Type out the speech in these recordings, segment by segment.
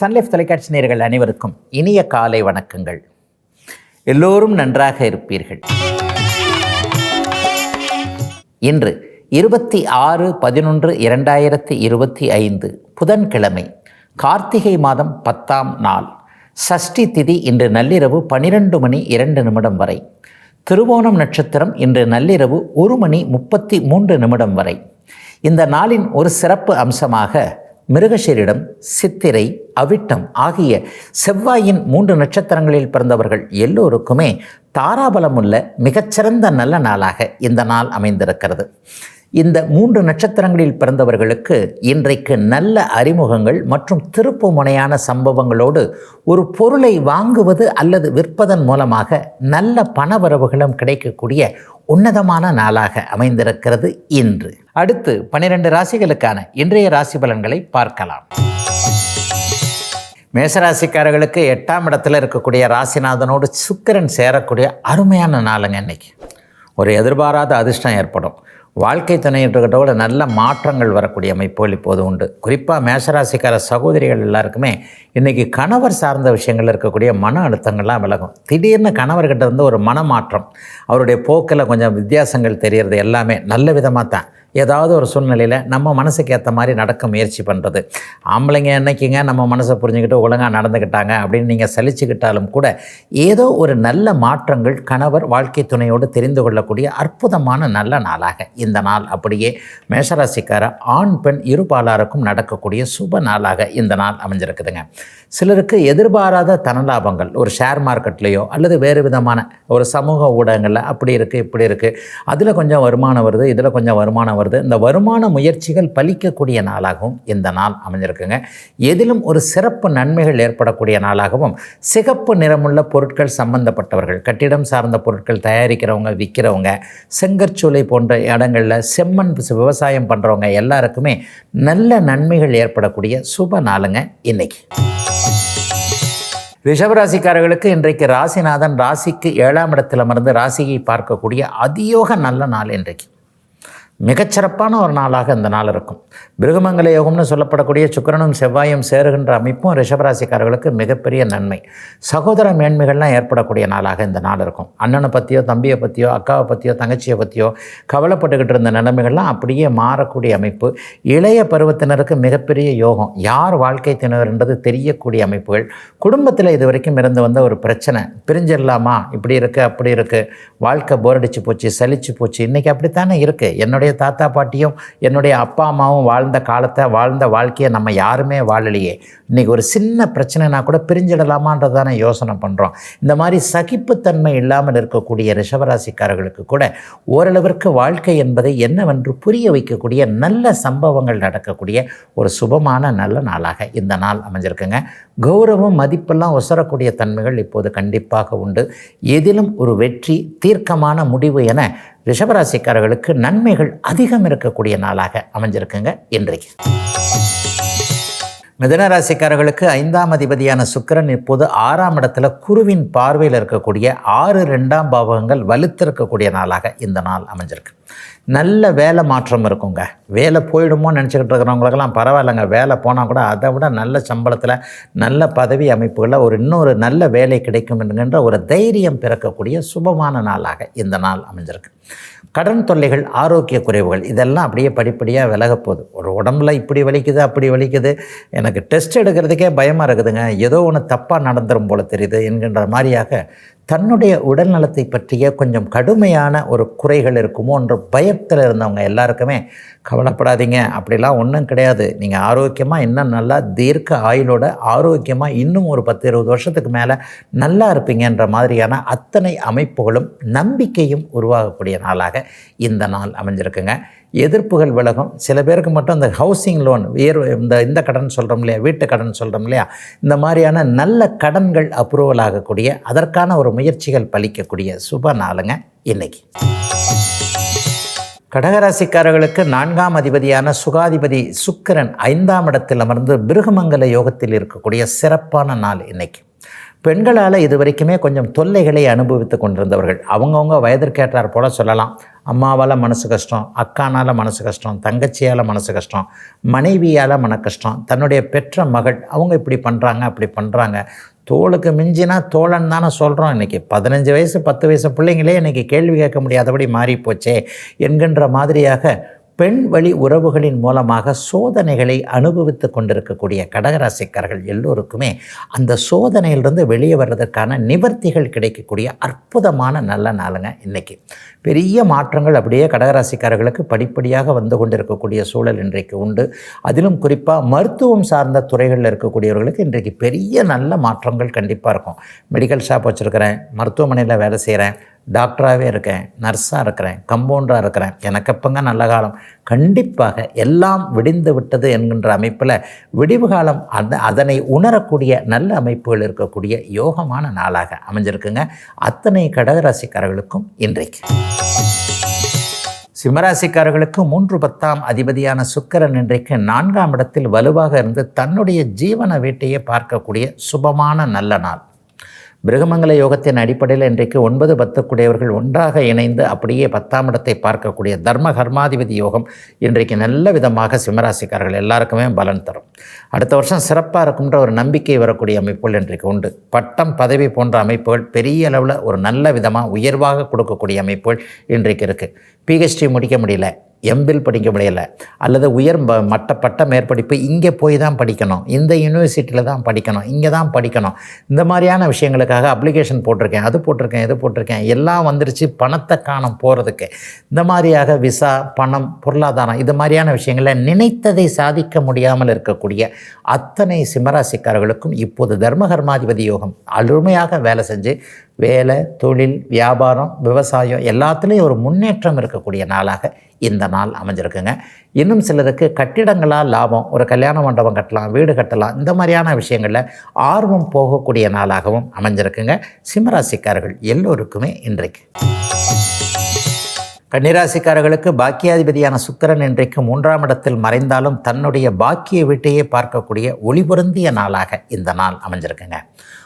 Sun Life தொலைக்காட்சி நேர்கள் அனைவருக்கும் இனிய காலை வணக்கங்கள். எல்லோரும் நன்றாக இருப்பீர்கள். இன்று இருபத்தி ஆறு பதினொன்று இரண்டாயிரத்தி இருபத்தி ஐந்து புதன்கிழமை கார்த்திகை மாதம் பத்தாம் நாள். சஷ்டி திதி இன்று நள்ளிரவு பனிரெண்டு மணி இரண்டு நிமிடம் வரை. திருவோணம் நட்சத்திரம் இன்று நள்ளிரவு ஒரு மணி முப்பத்தி மூன்று நிமிடம் வரை. இந்த நாளின் ஒரு சிறப்பு அம்சமாக மிருகஷீரிடம் சித்திரை அவிட்டம் ஆகிய செவ்வாயின் மூன்று நட்சத்திரங்களில் பிறந்தவர்கள் எல்லோருக்குமே தாராபலமுள்ள மிகச்சிறந்த நல்ல நாளாக இந்த நாள் அமைந்திருக்கிறது. இந்த மூன்று நட்சத்திரங்களில் பிறந்தவர்களுக்கு இன்றைக்கு நல்ல அறிமுகங்கள் மற்றும் திருப்பு முனையான சம்பவங்களோடு ஒரு பொருளை வாங்குவது அல்லது விற்பதன் மூலமாக நல்ல பணவரவுகளும் கிடைக்கக்கூடிய உன்னதமான நாளாக அமைந்திருக்கிறது இன்று. அடுத்து பனிரெண்டு ராசிகளுக்கான இன்றைய ராசி பலன்களை பார்க்கலாம். மேசராசிக்காரர்களுக்கு எட்டாம் இடத்துல இருக்கக்கூடிய ராசிநாதனோடு சுக்கிரன் சேரக்கூடிய அருமையான நாளுங்க இன்னைக்கு. ஒரு எதிர்பாராத அதிர்ஷ்டம் ஏற்படும். வாழ்க்கை துணையிட்டுக்கிட்டோட நல்ல மாற்றங்கள் வரக்கூடிய அமைப்புகள் இப்போது உண்டு. குறிப்பாக மேஷராசிக்கார சகோதரிகள் எல்லாருக்குமே இன்றைக்கி கணவர் சார்ந்த விஷயங்கள் இருக்கக்கூடிய மன அழுத்தங்கள்லாம் விலகும். திடீர்னு கணவர்கிட்ட இருந்து ஒரு மனமாற்றம் அவருடைய போக்கில் கொஞ்சம் வித்தியாசங்கள் தெரியறது எல்லாமே நல்ல விதமாக தான். ஏதாவது ஒரு சூழ்நிலையில் நம்ம மனசுக்கு ஏற்ற மாதிரி நடக்க முயற்சி பண்ணுறது ஆம்பளைங்க என்னைக்குங்க நம்ம மனசை புரிஞ்சுக்கிட்டு ஒழுங்காக நடந்துக்கிட்டாங்க அப்படின்னு நீங்கள் சலிச்சுக்கிட்டாலும் கூட ஏதோ ஒரு நல்ல மாற்றங்கள் கணவர் வாழ்க்கை துணையோடு தெரிந்து கொள்ளக்கூடிய அற்புதமான நல்ல நாளாக இந்த நாள். அப்படியே மேஷராசிக்கார ஆண் பெண் இருபாலாருக்கும் நடக்கக்கூடிய சுப நாளாக இந்த நாள் அமைஞ்சிருக்குதுங்க. சிலருக்கு எதிர்பாராத தனலாபங்கள் ஒரு ஷேர் மார்க்கெட்லேயோ அல்லது வேறு விதமான ஒரு சமூக ஊடகங்களில் அப்படி இருக்குது இப்படி இருக்குது அதில் கொஞ்சம் வருமானம் வருது இதில் கொஞ்சம் வருமானம் வருது. இந்த வருமான முயற்சிகள் பலிக்கக்கூடிய நாளாகவும் இந்த நாள் அமைஞ்சிருக்குங்க. எதிலும் ஒரு சிறப்பு நன்மைகள் ஏற்படக்கூடிய நாளாகவும் சிகப்பு நிறமுள்ள பொருட்கள் சம்பந்தப்பட்டவர்கள் கட்டிடம் சார்ந்த பொருட்கள் தயாரிக்கிறவங்க விற்கிறவங்க செங்கற்சூளை போன்ற இடங்களில் செம்மண் விவசாயம் பண்ணுறவங்க எல்லாருக்குமே நல்ல நன்மைகள் ஏற்படக்கூடிய சுப நாளுங்க இன்னைக்கு. ரிஷபராசிக்காரர்களுக்கு இன்றைக்கு ராசிநாதன் ராசிக்கு ஏழாம் இடத்தில் அமர்ந்து ராசியை பார்க்கக்கூடிய அதியோக நல்ல நாள் இன்றைக்கு. மிகச்சிறப்பான ஒரு நாளாக இந்த நாள் இருக்கும். பிருகமங்கல யோகம்னு சொல்லப்படக்கூடிய சுக்கிரனும் செவ்வாயும் சேருகின்ற அமைப்பும் ரிஷபராசிக்காரர்களுக்கு மிகப்பெரிய நன்மை. சகோதர மேன்மைகள்லாம் ஏற்படக்கூடிய நாளாக இந்த நாள் இருக்கும். அண்ணனை பற்றியோ தம்பியை பற்றியோ அக்காவை பற்றியோ தங்கச்சியை பற்றியோ கவலைப்பட்டுக்கிட்டு இருந்த நிலைமைகள்லாம் அப்படியே மாறக்கூடிய அமைப்பு. இளைய பருவத்தினருக்கு மிகப்பெரிய யோகம். யார் வாழ்க்கை தினர்ன்றது தெரியக்கூடிய அமைப்புகள். குடும்பத்தில் இது வரைக்கும் இருந்து வந்த ஒரு பிரச்சனை. பிரிஞ்சிடலாமா? இப்படி இருக்குது அப்படி இருக்குது வாழ்க்கை போர் அடிச்சு போச்சு சலிச்சு போச்சு. இன்றைக்கி அப்படித்தானே இருக்குது என்னுடைய என்னுடைய தாத்தா பாட்டியும் என்னுடைய அப்பா அம்மாவும் வாழ்ந்த காலத்தை வாழ்ந்த வாழ்க்கையை நம்ம யாருமே வாழலையே. இன்றைக்கி ஒரு சின்ன பிரச்சனைனா கூட பிரிஞ்சிடலாமான்றதான யோசனை பண்ணுறோம் இந்த மாதிரி சகிப்புத்தன்மை இல்லாமல் இருக்கக்கூடிய ரிஷபராசிக்காரர்களுக்கு கூட ஓரளவிற்கு வாழ்க்கை என்பதை என்னவென்று புரிய வைக்கக்கூடிய நல்ல சம்பவங்கள் நடக்கக்கூடிய ஒரு சுபமான நல்ல நாளாக இந்த நாள் அமைஞ்சிருக்குங்க. கௌரவம் மதிப்பெல்லாம் ஒசரக்கூடிய தன்மைகள் இப்போது கண்டிப்பாக உண்டு. எதிலும் ஒரு வெற்றி தீர்க்கமான முடிவு என ரிஷபராசிக்காரர்களுக்கு நன்மைகள் அதிகம் இருக்கக்கூடிய நாளாக அமைஞ்சிருக்குங்க இன்றைக்கு. மிதனராசிக்காரர்களுக்கு ஐந்தாம் அதிபதியான சுக்கிரன் இப்போது ஆறாம் இடத்துல குருவின் பார்வையில் இருக்கக்கூடிய ஆறு ரெண்டாம் பாவகங்கள் வலுத்திருக்கக்கூடிய நாளாக இந்த நாள் அமைஞ்சிருக்கு. நல்ல வேலை மாற்றம் இருக்குங்க. வேலை போயிடுமோ நினச்சிக்கிட்டு இருக்கிறவங்களுக்கெல்லாம் பரவாயில்லைங்க. வேலை போனால் கூட அதை விட நல்ல சம்பளத்தில் நல்ல பதவி அமைப்புகளில் ஒரு இன்னொரு நல்ல வேலை கிடைக்கும் என்கின்ற ஒரு தைரியம் பிறக்கக்கூடிய சுபமான நாளாக இந்த நாள் அமைஞ்சிருக்கு. கடன் தொல்லைகள் ஆரோக்கிய குறைவுகள் இதெல்லாம் அப்படியே படிப்படியாக விலகப்போகுது ஒரு உடம்புல இப்படி வலிக்குது அப்படி வலிக்குது. எனக்கு டெஸ்ட் எடுக்கிறதுக்கே பயமாக இருக்குதுங்க. ஏதோ ஒன்று தப்பாக நடந்துரும் போல தெரியுது என்கின்ற மாதிரியாக தன்னுடைய உடல் நலத்தை பற்றிய கொஞ்சம் கடுமையான ஒரு குறைகள் இருக்குமோன்ற பயத்தில் இருந்தவங்க எல்லாருக்குமே கவலைப்படாதீங்க. அப்படிலாம் ஒன்றும் கிடையாது. நீங்கள் ஆரோக்கியமாக இன்னும் நல்லா தீர்க்க ஆயுளோட ஆரோக்கியமாக இன்னும் ஒரு பத்து இருபது வருஷத்துக்கு மேலே நல்லா இருப்பீங்கன்ற மாதிரியான அத்தனை அமைப்புகளும் நம்பிக்கையும் உருவாகக்கூடிய நாளாக இந்த நாள் அமைஞ்சிருக்குங்க. எதிர்ப்புகள் விலகும். சில பேருக்கு மட்டும் இந்த ஹவுசிங் லோன் வேறு இந்த இந்த கடன் சொல்கிறோம் இல்லையா வீட்டு கடன் சொல்கிறோம் இல்லையா இந்த மாதிரியான நல்ல கடன்கள் அப்ரூவல் ஆகக்கூடிய அதற்கான ஒரு முயற்சிகள் பலிக்கக்கூடிய சுப நாளுங்க இன்னைக்கு. கடகராசிக்காரர்களுக்கு நான்காம் அதிபதியான சுகாதிபதி சுக்கிரன் ஐந்தாம் இடத்தில் அமர்ந்து பிருகமங்கல யோகத்தில் இருக்கக்கூடிய சிறப்பான நாள் இன்னைக்கு. பெண்களால் இது வரைக்குமே கொஞ்சம் தொல்லைகளை அனுபவித்து கொண்டிருந்தவர்கள். அவங்கவுங்க வயதிற்கேற்றார் போல சொல்லலாம். அம்மாவால் மனசு கஷ்டம் அக்கானால் மனசு கஷ்டம் தங்கச்சியால் மனசு கஷ்டம் மனைவியால் மன கஷ்டம் தன்னுடைய பெற்ற மகள் அவங்க இப்படி பண்ணுறாங்க அப்படி பண்ணுறாங்க தோளுக்கு மிஞ்சினா தோழன் தானே சொல்கிறோம் இன்றைக்கி பதினஞ்சு வயசு பத்து வயசு பிள்ளைங்களே இன்றைக்கி கேள்வி கேட்க முடியாதபடி மாறிப்போச்சே என்கின்ற மாதிரியாக பெண் வழி உறவுகளின் மூலமாக சோதனைகளை அனுபவித்து கொண்டிருக்கக்கூடிய கடகராசிக்காரர்கள் எல்லோருக்குமே அந்த சோதனையிலிருந்து வெளியே வர்றதற்கான நிவர்த்திகள் கிடைக்கக்கூடிய அற்புதமான நல்ல நாளுங்க இன்றைக்கி பெரிய மாற்றங்கள் அப்படியே கடகராசிக்காரர்களுக்கு படிப்படியாக வந்து கொண்டிருக்கக்கூடிய சூழல் இன்றைக்கு உண்டு. அதிலும் குறிப்பாக மருத்துவம் சார்ந்த துறைகளில் இருக்கக்கூடியவர்களுக்கு இன்றைக்கு பெரிய நல்ல மாற்றங்கள் கண்டிப்பாக இருக்கும். மெடிக்கல் ஷாப் வச்சுருக்கிறேன் மருத்துவமனையில் வேலை செய்கிறேன் டாக்டராகவே இருக்கேன் நர்ஸாக இருக்கிறேன் கம்பவுண்டராக இருக்கிறேன். எனக்கு எப்போங்க நல்ல காலம்? கண்டிப்பாக எல்லாம் விடிந்து விட்டது என்கின்ற அமைப்பில் விடிவு காலம் அந்த அதனை உணரக்கூடிய நல்ல அமைப்புகள் இருக்கக்கூடிய யோகமான நாளாக அமைஞ்சிருக்குங்க. அத்தனை கடகராசிக்காரர்களுக்கும் இன்றைக்கு. சிம்மராசிக்காரர்களுக்கு மூன்று பத்தாம் அதிபதியான சுக்கரன் இன்றைக்கு நான்காம் இடத்தில் வலுவாக இருந்து தன்னுடைய ஜீவன வீட்டையே பார்க்கக்கூடிய சுபமான நல்ல நாள். மிருகமங்கல யோகத்தின் அடிப்படையில் இன்றைக்கு ஒன்பது பத்துக்குடையவர்கள் ஒன்றாக இணைந்து அப்படியே பத்தாம் இடத்தை பார்க்கக்கூடிய தர்ம கர்மாதிபதி யோகம் இன்றைக்கு நல்ல விதமாக சிம்மராசிக்காரர்கள் எல்லாருக்குமே பலன் தரும். அடுத்த வருஷம் சிறப்பாக இருக்கும்ன்ற ஒரு நம்பிக்கை வரக்கூடிய அமைப்புகள் இன்றைக்கு உண்டு. பட்டம் பதவி போன்ற அமைப்புகள் பெரிய அளவில் ஒரு நல்ல விதமாக உயர்வாக கொடுக்கக்கூடிய அமைப்புகள் இன்றைக்கு இருக்குது பிஹெச்டி முடிக்க முடியல எம்பில் படிக்க முடியலை அல்லது உயர் ம- மட்ட பட்ட மேற்படிப்பு இங்கே போய் தான் படிக்கணும். இந்த யூனிவர்சிட்டியில் தான் படிக்கணும். இங்கே தான் படிக்கணும். இந்த மாதிரியான விஷயங்களுக்காக அப்ளிகேஷன் போட்டிருக்கேன் அது போட்டிருக்கேன் இது போட்டிருக்கேன். எல்லாம் வந்துருச்சு பணத்தை காணம் போகிறதுக்கு இந்த மாதிரியாக விசா பணம் பொருளாதாரம் இது மாதிரியான விஷயங்களில் நினைத்ததை சாதிக்க முடியாமல் இருக்கக்கூடிய அத்தனை சிம்மராசிக்காரர்களுக்கும் இப்போது தர்மகர்மாதிபதி யோகம் அருமையாக வேலை செஞ்சு வேலை தொழில் வியாபாரம் விவசாயம் எல்லாத்துலேயும் ஒரு முன்னேற்றம் இருக்கக்கூடிய நாளாக இந்த நாள் அமைஞ்சிருக்குங்க. இன்னும் சிலருக்கு கட்டிடங்களால் லாபம் ஒரு கல்யாண மண்டபம் கட்டலாம் வீடு கட்டலாம் இந்த மாதிரியான விஷயங்களில் ஆர்வம் போகக்கூடிய நாளாகவும் அமைஞ்சிருக்குங்க. சிம்மராசிக்காரர்கள் எல்லோருக்குமே இன்றைக்கு. கன்னிராசிக்காரர்களுக்கு பாக்கியாதிபதியான சுக்கிரன் இன்றைக்கு மூன்றாம் இடத்தில் மறைந்தாலும் தன்னுடைய பாக்கிய வீட்டையே பார்க்கக்கூடிய ஒளிபொருந்திய நாளாக இந்த நாள் அமைஞ்சிருக்குங்க.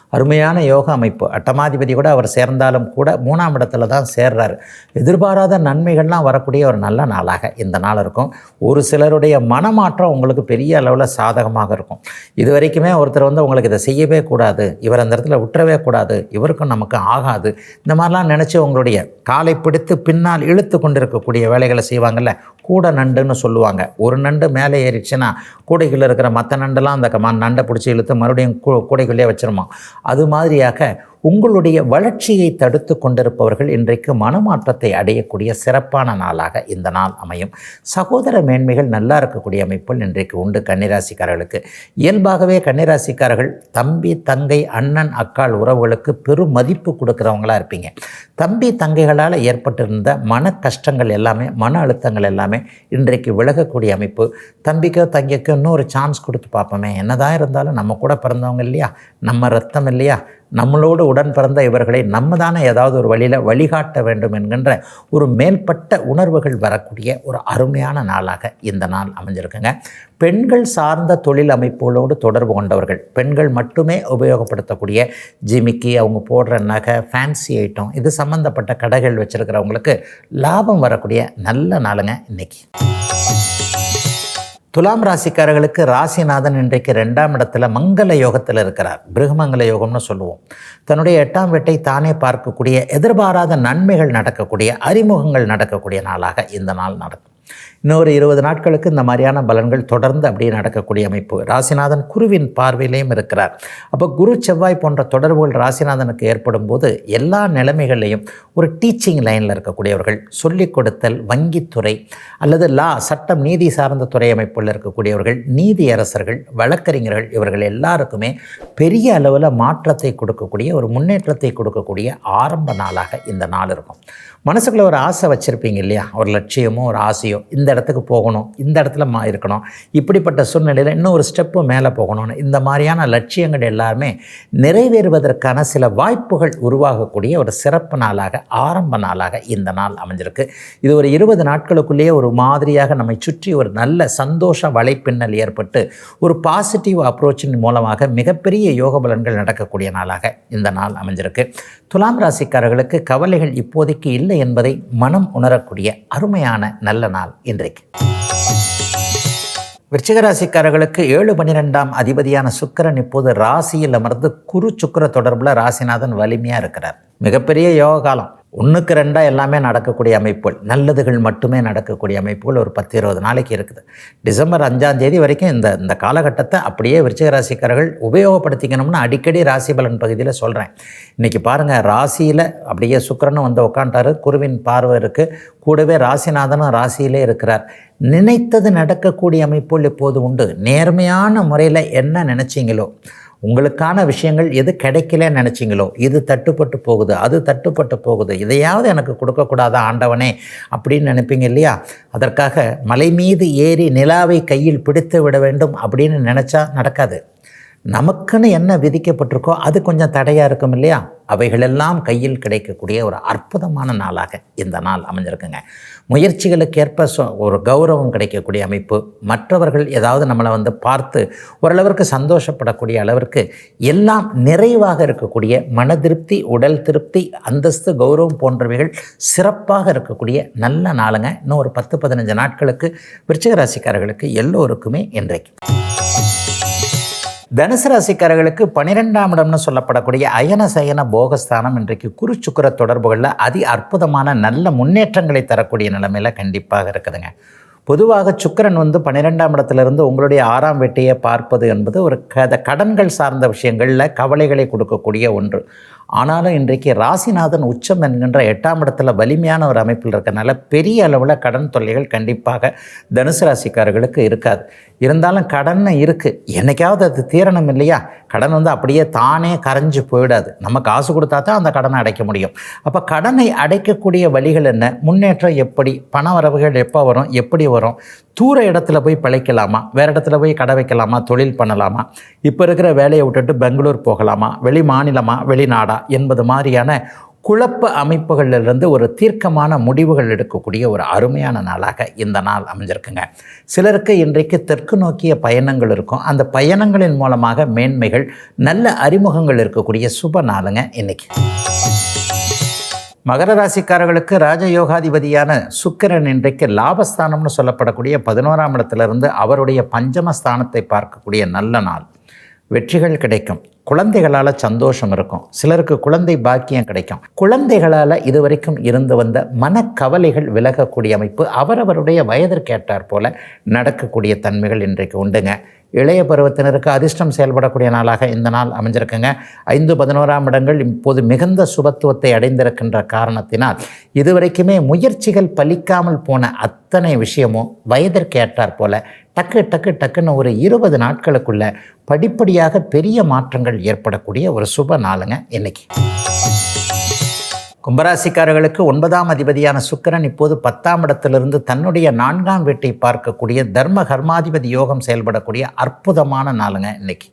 அருமையான யோக அமைப்பு. அட்டமாதிபதி கூட அவர் சேர்ந்தாலும் கூட மூணாம் இடத்துல தான் சேர்றார். எதிர்பாராத நன்மைகள்லாம் வரக்கூடிய ஒரு நல்ல நாளாக இந்த நாள் இருக்கும். ஒரு சிலருடைய மனமாற்றம் உங்களுக்கு பெரிய அளவில் சாதகமாக இருக்கும். இது வரைக்குமே ஒருத்தர் வந்து உங்களுக்கு இதை செய்யவே கூடாது இவர் அந்த இடத்துல விட்டுறவே கூடாது இவருக்கும் நமக்கு ஆகாது. இந்த மாதிரிலாம் நினச்சி உங்களுடைய காலை பிடித்து பின்னால் இழுத்து கொண்டிருக்கக்கூடிய வேலைகளை செய்வாங்கல்ல கூட நண்டுன்னு சொல்லுவாங்க. ஒரு நண்டு மேலே ஏறிடுச்சுன்னா கூடைக்குள்ளே இருக்கிற மற்ற நண்டெல்லாம் அந்த நண்டை பிடிச்சி இழுத்து மறுபடியும் கூ கூடைக்குள்ளேயே வச்சிருமா. அது மாதிரியாக உங்களுடைய வளர்ச்சியை தடுத்து கொண்டிருப்பவர்கள் இன்றைக்கு மனமாற்றத்தை அடையக்கூடிய சிறப்பான நாளாக இந்த நாள் அமையும். சகோதர மேன்மைகள் நல்லா இருக்கக்கூடிய அமைப்புகள் இன்றைக்கு உண்டு கன்னிராசிக்காரர்களுக்கு. இயல்பாகவே கன்னிராசிக்காரர்கள் தம்பி தங்கை அண்ணன் அக்காள் உறவுகளுக்கு பெரும் மதிப்பு கொடுக்குறவங்களா இருப்பீங்க. தம்பி தங்கைகளால் ஏற்பட்டிருந்த மன கஷ்டங்கள் எல்லாமே மன அழுத்தங்கள் எல்லாமே இன்றைக்கு விலகக்கூடிய அமைப்பு. தம்பிக்கோ தங்கைக்கோ இன்னொரு சான்ஸ் கொடுத்து பார்ப்போமே. என்னதான் இருந்தாலும் நம்ம கூட பிறந்தவங்க இல்லையா? நம்ம ரத்தம் இல்லையா? நம்மளோடு உடன் பிறந்த இவர்களை நம்ம தானே ஏதாவது ஒரு வழியில் வழிகாட்ட வேண்டும் என்கின்ற ஒரு மேல்பட்ட உணர்வுகள் வரக்கூடிய ஒரு அருமையான நாளாக இந்த நாள் அமைஞ்சிருக்குங்க. பெண்கள் சார்ந்த தொழில் அமைப்புகளோடு தொடர்பு கொண்டவர்கள் பெண்கள் மட்டுமே உபயோகப்படுத்தக்கூடிய ஜிமிக்கி அவங்க போடுற நகை ஃபேன்சி ஐட்டம் இது சம்மந்தப்பட்ட கடைகள் வச்சுருக்கிறவங்களுக்கு லாபம் வரக்கூடிய நல்ல நாளுங்க இன்னைக்கு. துலாம் ராசிக்காரர்களுக்கு ராசிநாதன் இன்றைக்கு ரெண்டாம் இடத்துல மங்கள யோகத்தில் இருக்கிறார். பிருகமங்கல யோகம்னு சொல்லுவோம். தன்னுடைய எட்டாம் வீட்டை தானே பார்க்கக்கூடிய எதிர்பாராத நன்மைகள் நடக்கக்கூடிய அறிமுகங்கள் நடக்கக்கூடிய நாளாக இந்த நாள் நடக்கும். இன்னொரு இருபது நாட்களுக்கு இந்த மாதிரியான பலன்கள் தொடர்ந்து அப்படியே நடக்கக்கூடிய அமைப்பு. ராசிநாதன் குருவின் பார்வையிலையும் இருக்கிறார். அப்போ குரு செவ்வாய் போன்ற தொடர்புகள் ராசிநாதனுக்கு ஏற்படும் போது எல்லா நிலைமைகள்லையும் ஒரு டீச்சிங் லைனில் இருக்கக்கூடியவர்கள் சொல்லிக் கொடுத்தல் வங்கித்துறை அல்லது லா சட்டம் நீதி சார்ந்த துறை அமைப்புகளில் இருக்கக்கூடியவர்கள் நீதி அரசர்கள் வழக்கறிஞர்கள் இவர்கள் எல்லாருக்குமே பெரிய அளவில் மாற்றத்தை கொடுக்கக்கூடிய ஒரு முன்னேற்றத்தை கொடுக்கக்கூடிய ஆரம்ப நாளாக இந்த நாள் இருக்கும். மனசுக்குள்ள ஒரு ஆசை வச்சுருப்பீங்க இல்லையா? ஒரு லட்சியமோ ஒரு ஆசையோ இந்த இடத்துக்கு போகணும். இந்த இடத்துல மா இருக்கணும். இப்படிப்பட்ட சூழ்நிலையில் இன்னும் ஒரு ஸ்டெப்பு மேலே போகணும்னு. இந்த மாதிரியான லட்சியங்கள் எல்லாருமே நிறைவேறுவதற்கான சில வாய்ப்புகள் உருவாகக்கூடிய ஒரு சிறப்பு நாளாக ஆரம்ப நாளாக இந்த நாள் அமைஞ்சிருக்கு. இது ஒரு இருபது நாட்களுக்குள்ளேயே ஒரு மாதிரியாக நம்மை சுற்றி ஒரு நல்ல சந்தோஷ வலைப்பின்னல் ஏற்பட்டு ஒரு பாசிட்டிவ் அப்ரோச்சின் மூலமாக மிகப்பெரிய யோக பலன்கள் நடக்கக்கூடிய நாளாக இந்த நாள் அமைஞ்சிருக்கு. துலாம் ராசிக்காரர்களுக்கு கவலைகள் இப்போதைக்கு இல்லை என்பதை மனம் உணரக்கூடிய அருமையான நல்ல நாள் இன்றைக்கு. விருச்சிகராசிக்காரர்களுக்கு ஏழு பன்னிரெண்டாம் அதிபதியான சுக்கிரன் இப்போது ராசியில் அமர்ந்து குரு சுக்கிர தொடர்பில் ராசிநாதன் வலிமையாக இருக்கிறார். மிகப்பெரிய யோக காலம் ஒன்றுக்கு ரெண்டாக எல்லாமே நடக்கக்கூடிய அமைப்புகள் நல்லதுகள் மட்டுமே நடக்கக்கூடிய அமைப்புகள் ஒரு பத்து இருபது நாளைக்கு இருக்குது. டிசம்பர் அஞ்சாம் தேதி வரைக்கும் இந்த இந்த காலகட்டத்தை அப்படியே விருச்சிக ராசிக்காரர்கள் உபயோகப்படுத்திக்கணும்னு அடிக்கடி ராசி பலன் பகுதியில் சொல்கிறேன் இன்றைக்கி பாருங்கள் ராசியில் அப்படியே சுக்கிரனும் வந்து உட்காண்டாரு குருவின் பார்வை இருக்குது கூடவே ராசிநாதனும் ராசியிலே இருக்கிறார். நினைத்தது நடக்கக்கூடிய அமைப்புகள் இப்போது உண்டு? நேர்மையான முறையில் என்ன நினச்சிங்களோ உங்களுக்கான விஷயங்கள் எது கிடைக்கலன்னு நினச்சிங்களோ இது தட்டுப்பட்டு போகுது அது தட்டுப்பட்டு போகுது இதையாவது எனக்கு கொடுக்கக்கூடாதா ஆண்டவனே அப்படின்னு நினைப்பீங்க இல்லையா? அதற்காக மலை மீது ஏறி நிலாவை கையில் பிடித்து விட வேண்டும் அப்படின்னு நினச்சா நடக்காது. நமக்குன்னு என்ன விதிக்கப்பட்டிருக்கோ அது கொஞ்சம் தடையாக இருக்கும் இல்லையா? அவைகளெல்லாம் கையில் கிடைக்கக்கூடிய ஒரு அற்புதமான நாளாக இந்த நாள் அமைஞ்சிருக்குங்க. முயற்சிகளுக்கேற்ப சொ ஒரு கௌரவம் கிடைக்கக்கூடிய அமைப்பு. மற்றவர்கள் ஏதாவது நம்மளை வந்து பார்த்து ஓரளவிற்கு சந்தோஷப்படக்கூடிய அளவிற்கு எல்லாம் நிறைவாக இருக்கக்கூடிய மன திருப்தி உடல் திருப்தி அந்தஸ்து கௌரவம் போன்றவைகள் சிறப்பாக இருக்கக்கூடிய நல்ல நாளுங்க. இன்னும் ஒரு பத்து பதினஞ்சு நாட்களுக்கு விருச்சிக ராசிக்காரர்களுக்கு எல்லோருக்குமே இன்றைக்கு. தனுசு ராசிக்காரர்களுக்கு பனிரெண்டாம் இடம்னு சொல்லப்படக்கூடிய அயன சயன போகஸ்தானம் இன்றைக்கு குருச்சுக்குர தொடர்புகளில் அதி அற்புதமான நல்ல முன்னேற்றங்களை தரக்கூடிய நிலைமையில் கண்டிப்பாக இருக்குதுங்க. பொதுவாக சுக்கிரன் வந்து பன்னிரெண்டாம் இடத்திலிருந்து உங்களுடைய ஆறாம் வெட்டியை பார்ப்பது என்பது ஒரு கத கடன்கள் சார்ந்த விஷயங்களில் கவலைகளை கொடுக்கக்கூடிய ஒன்று. ஆனாலும் இன்றைக்கு ராசிநாதன் உச்சம் என்கின்ற எட்டாம் இடத்துல வலிமையான ஒரு அமைப்பில் இருக்கனால பெரிய அளவில் கடன் தொல்லைகள் கண்டிப்பாக தனுசு ராசிக்காரர்களுக்கு இருக்காது. இருந்தாலும் கடன் இருக்குது என்னைக்காவது அது தீரணம் இல்லையா? கடன் வந்து அப்படியே தானே கரைஞ்சு போயிடாது. நம்ம காசு கொடுத்தா தான் அந்த கடனை அடைக்க முடியும். அப்போ கடனை அடைக்கக்கூடிய வழிகள் என்ன? முன்னேற்றம் எப்படி? பண வரவுகள் எப்போ வரும்? எப்படி வரும்? தூர இடத்துல போய் பிழைக்கலாமா? வேறு இடத்துல போய் கடை வைக்கலாமா? தொழில் பண்ணலாமா? இப்போ இருக்கிற வேலையை விட்டுட்டு பெங்களூர் போகலாமா? வெளி மாநிலமா? வெளிநாடா? என்பது மாதிரியான குழப்ப அமைப்புகளிலிருந்து ஒரு தீர்க்கமான முடிவுகள் எடுக்கக்கூடிய ஒரு அருமையான நாளாக இந்த நாள் அமைஞ்சிருக்குங்க. சிலருக்கு இன்றைக்கு தெற்கு நோக்கிய பயணங்கள் இருக்கும். அந்த பயணங்களின் மூலமாக மேன்மைகள் நல்ல அறிமுகங்கள் இருக்கக்கூடிய சுப நாளுங்க இன்னைக்கு. மகர ராசிக்காரர்களுக்கு ராஜயோகாதிபதியான சுக்கிரன் இன்றைக்கு லாபஸ்தானம்னு சொல்லப்படக்கூடிய பதினோராம் இடத்திலிருந்து அவருடைய பஞ்சம ஸ்தானத்தை பார்க்கக்கூடிய நல்ல நாள். வெற்றிகள் கிடைக்கும். குழந்தைகளால் சந்தோஷம் இருக்கும். சிலருக்கு குழந்தை பாக்கியம் கிடைக்கும். குழந்தைகளால் இதுவரைக்கும் இருந்து வந்த மனக்கவலைகள் விலகக்கூடிய அமைப்பு அவரவருடைய வயதிற்கேற்றார் போல நடக்கக்கூடிய தன்மைகள் இன்றைக்கு உண்டுங்க. இளைய பருவத்தினருக்கு அதிர்ஷ்டம் செயல்படக்கூடிய நாளாக இந்த நாள் அமைஞ்சிருக்குங்க. ஐந்து பதினோராம் இடங்கள் இப்போது மிகுந்த சுபத்துவத்தை அடைந்திருக்கின்ற காரணத்தினால் இதுவரைக்குமே முயற்சிகள் பலிக்காமல் போன அத்தனை விஷயமும் வயதிற்கு ஏற்றாற் போல டக்கு டக்கு டக்குன்னு ஒரு இருபது நாட்களுக்குள்ள படிப்படியாக பெரிய மாற்றங்கள் ஏற்படக்கூடிய ஒரு சுப நாளுங்க இன்னைக்கு. கும்பராசிக்காரர்களுக்கு ஒன்பதாம் அதிபதியான சுக்கிரன் இப்போது பத்தாம் இடத்திலிருந்து தன்னுடைய நான்காம் வீட்டை பார்க்கக்கூடிய தர்ம கர்மாதிபதி யோகம் செயல்படக்கூடிய அற்புதமான நாளுங்க இன்னைக்கு.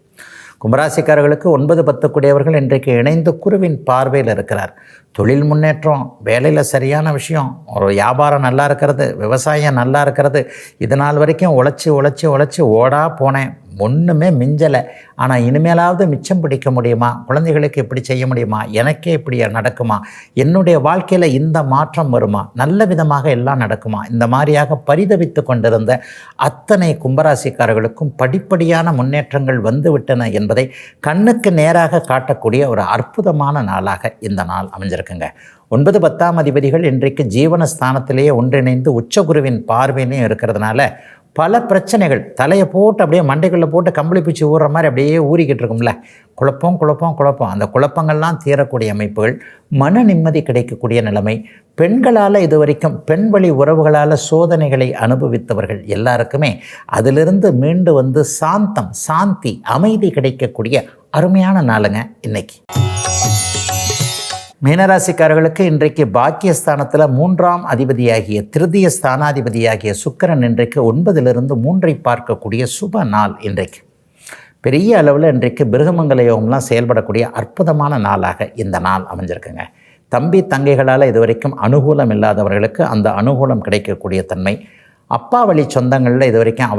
கும்பராசிக்காரர்களுக்கு ஒன்பது பத்து கூடியவர்கள் இன்றைக்கு இணைந்து குருவின் பார்வையில் இருக்கிறார். தொழில் முன்னேற்றம் வேலையில் சரியான விஷயம் ஒரு வியாபாரம் நல்லா இருக்கிறது விவசாயம் நல்லா இருக்கிறது இது நாள் வரைக்கும் உழைச்சி உழைச்சி உழைச்சி ஓடா போனேன். ஒன்றுமே மிஞ்சலை. ஆனால் இனிமேலாவது மிச்சம் பிடிக்க முடியுமா? குழந்தைகளுக்கு இப்படி செய்ய முடியுமா? எனக்கே இப்படி நடக்குமா? என்னுடைய வாழ்க்கையில் இந்த மாற்றம் வருமா? நல்ல விதமாக எல்லாம் நடக்குமா? இந்த மாதிரியாக பரிதவித்து கொண்டிருந்த அத்தனை கும்பராசிக்காரர்களுக்கும் படிப்படியான முன்னேற்றங்கள் வந்துவிட்டன என்பதை கண்ணுக்கு நேராக காட்டக்கூடிய ஒரு அற்புதமான நாளாக இந்த நாள் இருக்குங்க ஒன்பது பத்தாம் அதிபதிகள் இன்றைக்கு ஜீவன ஸ்தானத்திலேயே ஒன்றிணைந்து உச்சகுருவின் பார்வையிலையும் இருக்கிறதுனால பல பிரச்சனைகள் தலையை போட்டு அப்படியே மண்டைக்குள்ளே போட்டு கம்பளி பிச்சு ஊறுற மாதிரி அப்படியே ஊறிக்கிட்டு இருக்கும்ல. குழப்பம் குழப்பம் குழப்பம். அந்த குழப்பங்கள்லாம் தீரக்கூடிய அமைப்புகள் மன நிம்மதி கிடைக்கக்கூடிய நிலைமை பெண்களால் இது வரைக்கும் பெண் வழி உறவுகளால் சோதனைகளை அனுபவித்தவர்கள் எல்லாருக்குமே அதிலிருந்து மீண்டு வந்து சாந்தம் சாந்தி அமைதி கிடைக்கக்கூடிய அருமையான நாளுங்க இன்னைக்கு. மீனராசிக்காரர்களுக்கு இன்றைக்கு பாக்கியஸ்தானத்தில் மூன்றாம் அதிபதியாகிய திருதிய ஸ்தானாதிபதியாகிய சுக்கிரன் இன்றைக்கு ஒன்பதிலிருந்து மூன்றை பார்க்கக்கூடிய சுப நாள் இன்றைக்கு. பெரிய அளவில் இன்றைக்கு பிருகமங்கல யோகம்லாம் செயல்படக்கூடிய அற்புதமான நாளாக இந்த நாள் அமைஞ்சிருக்குங்க. தம்பி தங்கைகளால் இதுவரைக்கும் அனுகூலம் இல்லாதவர்களுக்கு அந்த அனுகூலம் கிடைக்கக்கூடிய தன்மை. அப்பா வழி சொந்தங்களில் இது வரைக்கும்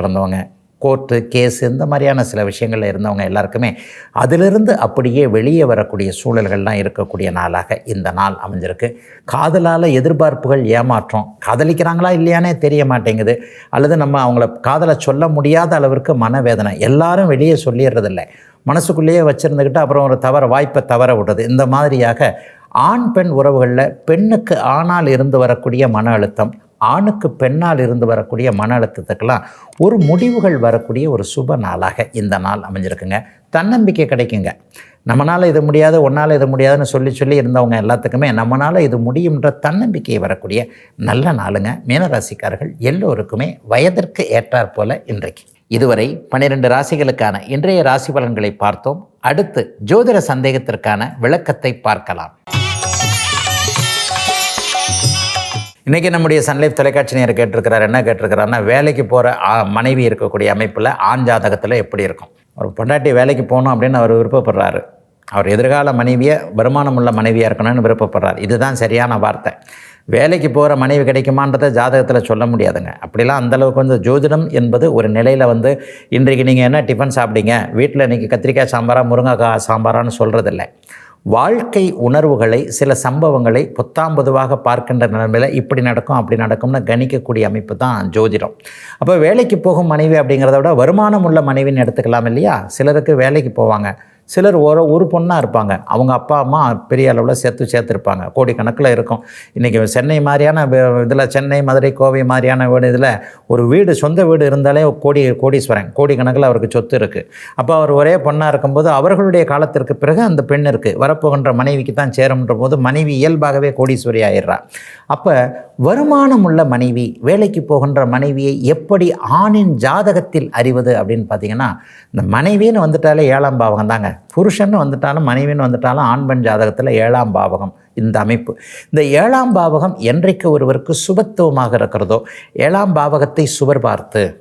இருந்தவங்க. கோர்ட்டு கேஸ் இந்த மாதிரியான சில விஷயங்களில் இருந்தவங்க எல்லாருக்குமே அதிலிருந்து அப்படியே வெளியே வரக்கூடிய சூழல்கள்லாம் இருக்கக்கூடிய நாளாக இந்த நாள் அமைஞ்சிருக்கு. காதலால் எதிர்பார்ப்புகள் ஏமாற்றம். காதலிக்கிறாங்களா இல்லையானே தெரிய மாட்டேங்குது. அல்லது நம்ம அவங்கள காதலை சொல்ல முடியாத அளவிற்கு மனவேதனை. எல்லாரும் வெளியே சொல்லிடுறதில்ல மனசுக்குள்ளேயே வச்சுருந்துக்கிட்டு அப்புறம் ஒரு தவற வாய்ப்பை தவற விடுறது. இந்த மாதிரியாக ஆண் பெண் உறவுகளில் பெண்ணுக்கு ஆணால் இருந்து வரக்கூடிய மன அழுத்தம் ஆணுக்கு பெண்ணால் இருந்து வரக்கூடிய மன அழுத்தத்துக்கெல்லாம் ஒரு முடிவுகள் வரக்கூடிய ஒரு சுப நாளாக இந்த நாள் அமைஞ்சிருக்குங்க. தன்னம்பிக்கை கிடைக்குங்க. நம்மளால் இது முடியாது ஒன்றால் இது முடியாதுன்னு சொல்லி சொல்லி இருந்தவங்க எல்லாத்துக்குமே நம்மளால் இது முடியுன்ற தன்னம்பிக்கை வரக்கூடிய நல்ல நாளுங்க. மீனராசிக்காரர்கள் எல்லோருக்குமே வயதிற்கு ஏற்றாற் போல இன்றைக்கு. இதுவரை பன்னிரெண்டு ராசிகளுக்கான இன்றைய ராசி பலன்களை பார்த்தோம். அடுத்து ஜோதிட சந்தேகத்திற்கான விளக்கத்தை பார்க்கலாம். இன்றைக்கி நம்முடைய சன்லைஃப் தொலைக்காட்சி நேரம் கேட்டிருக்கிறார் என்ன கேட்டிருக்கிறாருன்னா வேலைக்கு போகிற மனைவி இருக்கக்கூடிய அமைப்பில் ஆண் ஜாதகத்தில் எப்படி இருக்கும்? ஒரு பொண்டாட்டி வேலைக்கு போகணும் அப்படின்னு அவர் விருப்பப்படுறாரு. அவர் எதிர்கால மனைவியை வருமானம் உள்ள மனைவியாக இருக்கணும்னு விருப்பப்படுறார். இதுதான் சரியான வார்த்தை. வேலைக்கு போகிற மனைவி கிடைக்குமான்றதை ஜாதகத்தில் சொல்ல முடியாதுங்க. அப்படிலாம் அந்தளவுக்கு வந்து ஜோதிடம் என்பது ஒரு நிலையில் வந்து இன்றைக்கு நீங்கள் என்ன டிஃபன் சாப்பிட்டீங்க? வீட்டில் இன்றைக்கி கத்திரிக்காய் சாம்பாரா முருங்கைக்காய் சாம்பாரான்னு சொல்கிறதில்ல வாழ்க்கை உணர்வுகளை சில சம்பவங்களை புத்தாம்பதுவாக பார்க்கின்ற நிலைமையில் இப்படி நடக்கும் அப்படி நடக்கும்னு கணிக்கக்கூடிய அமைப்பு தான் ஜோதிடம். அப்போ வேலைக்கு போகும் மனைவி அப்படிங்கிறத விட வருமானம் உள்ள மனைவின்னு எடுத்துக்கலாம் இல்லையா? சிலருக்கு வேலைக்கு போவாங்க. சிலர் ஒரு ஒரு பொண்ணாக இருப்பாங்க. அவங்க அப்பா அம்மா பெரிய அளவில் சேர்த்து சேர்த்துருப்பாங்க. கோடிக்கணக்கில் இருக்கும். இன்றைக்கி சென்னை மாதிரியான இதில் சென்னை மதுரை கோவை மாதிரியான வீடு இதில் ஒரு வீடு சொந்த வீடு இருந்தாலே கோடி கோடீஸ்வரன். கோடிக்கணக்கில் அவருக்கு சொத்து இருக்குது அப்போ அவர் ஒரே பொண்ணாக இருக்கும்போது அவர்களுடைய காலத்திற்கு பிறகு அந்த பெண் இருக்குது வரப்போகின்ற மனைவிக்கு தான் சேரும்ன்ற போது மனைவி இயல்பாகவே கோடீஸ்வரி ஆயிடுறா. அப்போ வருமானம் உள்ள மனைவி வேலைக்கு போகின்ற மனைவியை எப்படி ஆணின் ஜாதகத்தில் அறிவது அப்படின்னு பார்த்தீங்கன்னா இந்த மனைவின்னு வந்துட்டாலே ஏழாம் பாவகம் தாங்க புருஷன் வந்துட்டாலும் மனைவின்னு வந்துட்டாலும் ஆண் பெண் ஜாதகத்தில் ஏழாம் பாவகம் இந்த அமைப்பு. இந்த ஏழாம் பாவகம் என்றைக்கு ஒருவருக்கு சுபத்துவமாக இருக்கிறதோ ஏழாம் பாவகத்தை சுவர் பார்த்து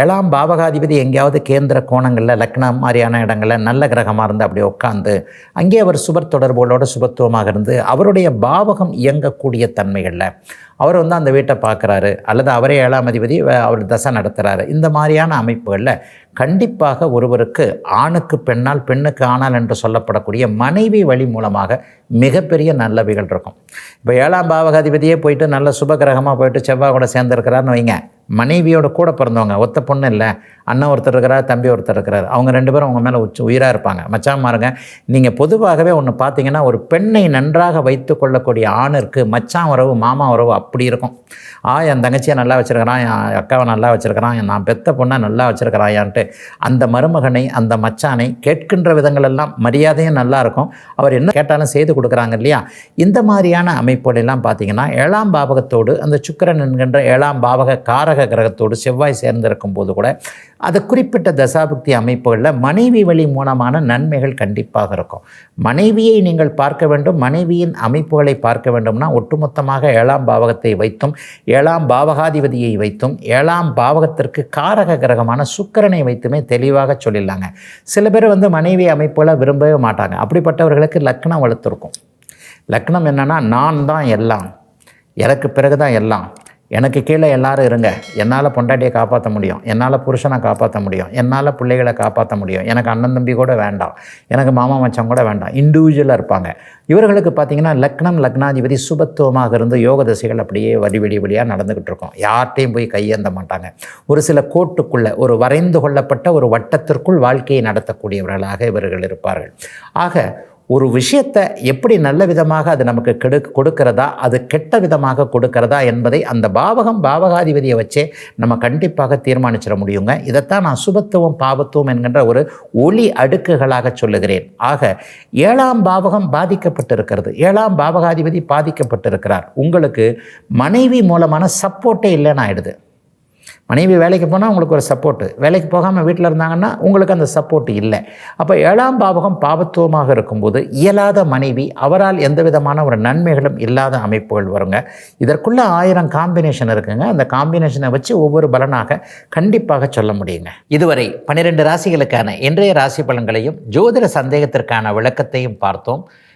ஏழாம் பாவகாதிபதி எங்கேயாவது கேந்திர கோணங்களில் லக்னம் மாதிரியான இடங்களில் நல்ல கிரகமாக இருந்து அப்படி உட்காந்து அங்கே அவர் சுபர் தொடர்புகளோட சுபத்துவமாக இருந்து அவருடைய பாவகம் இயங்கக்கூடிய தன்மைகளில் அவர் வந்து அந்த வீட்டை பார்க்குறாரு. அல்லது அவரே ஏழாம் அதிபதி அவர் தசை நடத்துகிறாரு இந்த மாதிரியான அமைப்புகளில் கண்டிப்பாக ஒருவருக்கு ஆணுக்கு பெண்ணால் பெண்ணுக்கு ஆனால் என்று சொல்லப்படக்கூடிய மனைவி வழி மூலமாக மிகப்பெரிய நல்லவைகள் இருக்கும். இப்போ ஏழாம் பாவகாதிபதியே போயிட்டு நல்ல சுபகிரகமாக போயிட்டு செவ்வாய் கூட சேர்ந்துருக்கிறாருன்னு வைங்க. மனைவியோட கூட பிறந்தவங்க ஒத்த பொண்ணு இல்லை அண்ணன் ஒருத்தர் இருக்கிறார் தம்பி ஒருத்தர் இருக்கிறார் அவங்க ரெண்டு பேரும் அவங்க மேலே உச்ச உயிராக இருப்பாங்க. மச்சான் மாருங்க நீங்கள் பொதுவாகவே ஒன்று பார்த்தீங்கன்னா ஒரு பெண்ணை நன்றாக வைத்து கொள்ளக்கூடிய ஆணிற்கு மச்சான் உறவு மாமா உறவு அப்படி இருக்கும். ஆ என் தங்கச்சியை நல்லா வச்சுருக்கிறான் என் அக்காவை நல்லா வச்சுருக்கிறான் நான் பெத்த பொண்ணை நல்லா வச்சுருக்கிறாயான்ட்டு அந்த மருமகனை அந்த மச்சானை கேட்கின்ற விதங்களெல்லாம் மரியாதையும் நல்லாயிருக்கும் அவர் என்ன கேட்டாலும் செய்து கொடுக்குறாங்க இல்லையா? இந்த மாதிரியான அமைப்புகளெல்லாம் பார்த்தீங்கன்னா ஏழாம் பாவகத்தோடு அந்த சுக்கரன் என்கின்ற ஏழாம் பாவக காரக கிரகத்தோடு செவ்வாய் சேர்ந்திருக்கும் போது கூட அது குறிப்பிட்ட தசாபக்தி அமைப்புகளில் மனைவி வழி மூலமான நன்மைகள் கண்டிப்பாக இருக்கும். மனைவியை நீங்கள் பார்க்க வேண்டும். மனைவியின் அமைப்புகளை பார்க்க வேண்டும்னா ஒட்டுமொத்தமாக ஏழாம் பாவகத்தை வைத்தும் ஏழாம் பாவகாதிபதியை வைத்தும் ஏழாம் பாவகத்திற்கு காரக கிரகமான சுக்கரனை வைத்துமே தெளிவாக சொல்லிடலாங்க. சில பேர் வந்து மனைவி அமைப்புகளை விரும்பவே மாட்டாங்க. அப்படிப்பட்டவர்களுக்கு லக்னம் வளர்த்துருக்கும் லக்னம் என்னென்னா நான் தான் எல்லாம். எனக்கு பிறகு தான் எல்லாம். எனக்கு கீழே எல்லாரும் இருங்க. என்னால் பொண்டாட்டியை காப்பாற்ற முடியும். என்னால் புருஷனை காப்பாற்ற முடியும். என்னால் பிள்ளைகளை காப்பாற்ற முடியும். எனக்கு அண்ணன் தம்பி கூட வேண்டாம். எனக்கு மாமா மச்சம் கூட வேண்டாம். இண்டிவிஜுவலாக இருப்பாங்க. இவர்களுக்கு பார்த்தீங்கன்னா லக்னம் லக்னாதிபதி சுபத்துவமாக இருந்து யோக தசைகள் அப்படியே வடி வடி வழியாக நடந்துக்கிட்டு இருக்கோம். யார்கிட்டையும் போய் கையேந்த மாட்டாங்க. ஒரு சில கோட்டுக்குள்ளே ஒரு வரைந்து கொள்ளப்பட்ட ஒரு வட்டத்திற்குள் வாழ்க்கையை நடத்தக்கூடியவர்களாக இவர்கள் இருப்பார்கள். ஆக ஒரு விஷயத்தை எப்படி நல்ல விதமாக அது நமக்கு கெடு கொடுக்கிறதா? அது கெட்ட விதமாக கொடுக்கிறதா? என்பதை அந்த பாவகம் பாவகாதிபதியை வச்சே நம்ம கண்டிப்பாக தீர்மானிச்சிட முடியுங்க. இதைத்தான் நான் சுபத்துவம் பாவத்துவம் என்கின்ற ஒரு ஒளி அடுக்குகளாக சொல்லுகிறேன். ஆக ஏழாம் பாவகம் பாதிக்கப்பட்டிருக்கிறது. ஏழாம் பாவகாதிபதி பாதிக்கப்பட்டிருக்கிறார். உங்களுக்கு மனைவி மூலமான சப்போர்ட்டே இல்லைன்னு ஆயிடுது. மனைவி வேலைக்கு போனால் உங்களுக்கு ஒரு சப்போர்ட்டு வேலைக்கு போகாமல் வீட்டில் இருந்தாங்கன்னா உங்களுக்கு அந்த சப்போர்ட் இல்லை. அப்போ ஏழாம் பாவகம் பாவத்துவமாக இருக்கும்போது இயலாத மனைவி அவரால் எந்த விதமான ஒரு நன்மைகளும் இல்லாத அமைப்புகள் வருங்க. இதற்குள்ளே ஆயிரம் காம்பினேஷன் இருக்குங்க. அந்த காம்பினேஷனை வச்சு ஒவ்வொரு பலனாக கண்டிப்பாக சொல்ல முடியுங்க. இதுவரை பன்னிரெண்டு ராசிகளுக்கான இன்றைய ராசி பலன்களையும் ஜோதிட சந்தேகத்திற்கான விளக்கத்தையும் பார்த்தோம்.